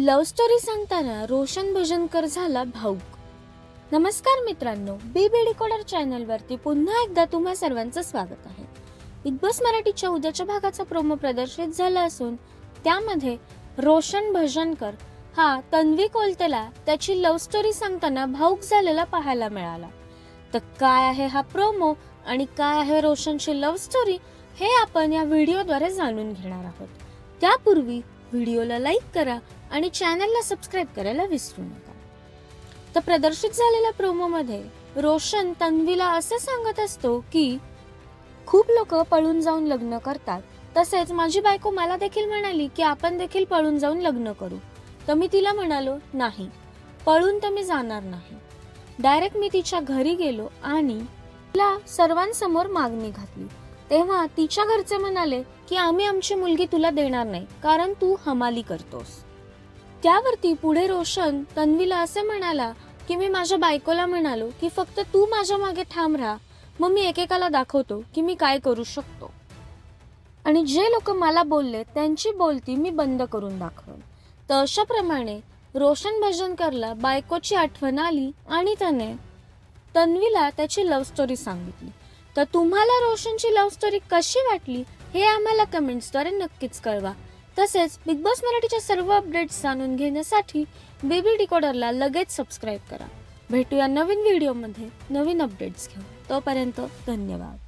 Love story सांगताना रोशन भजनकर झाला भाऊक. नमस्कार मित्रांनो बी बी डिकोडर चॅनलवरती पुन्हा एकदा तुम्हा सर्वांचं स्वागत आहे. बिग बॉस मराठीच्या उद्याच्या भागाचा प्रोमो प्रदर्शित झाला असून त्यामध्ये रोशन भजनकर हा तन्वी कोलतेला त्याची लव्ह स्टोरी सांगताना भाऊक झालेला पाहायला मिळाला. तर काय आहे हा प्रोमो आणि काय आहे रोशनची लव्ह स्टोरी हे आपण या व्हिडिओद्वारे जाणून घेणार आहोत. त्यापूर्वी व्हिडिओला लाईक करा आणि चॅनलला सबस्क्राईब करायला विसरू नका. तर प्रदर्शित झालेल्या प्रोमोमध्ये रोशन तन्वीला असं सांगत असतो की खूप लोक पळून जाऊन लग्न करतात. तसेच माझी बायको मला देखील म्हणाली की आपण देखील पळून जाऊन लग्न करू. तर मी तिला म्हणालो नाही पळून तर मी जाणार नाही. डायरेक्ट मी तिच्या घरी गेलो आणि तिला सर्वांसमोर मागणी घातली. तेव्हा तिच्या घरचे म्हणाले की आम्ही आमची मुलगी तुला देणार नाही कारण तू हमाली करतोस. त्यावरती पुढे रोशन तन्वीला असे म्हणाला की मी माझ्या बायकोला म्हणालो की फक्त तू माझ्या मागे ठाम राहा. मग मी एकेकाला दाखवतो की मी काय करू शकतो. आणि जे लोक मला बोलले त्यांची बोलती मी बंद करून दाखवेन. तर अशाप्रमाणे रोशन भजनकरला बायकोची आठवण आली आणि त्याने तन्वीला त्याची लव्ह स्टोरी सांगितली. तर तुम्हाला रोशनची लव्ह स्टोरी कशी वाटली हे आम्हाला कमेंट्सद्वारे नक्कीच कळवा. तसेच बिग बॉस मराठीच्या सर्व अपडेट्स जाणून घेण्यासाठी बेबी डिकोडरला लगेच सबस्क्राईब करा. भेटूया नवीन व्हिडिओमध्ये नवीन अपडेट्स घेऊन. तोपर्यंत धन्यवाद.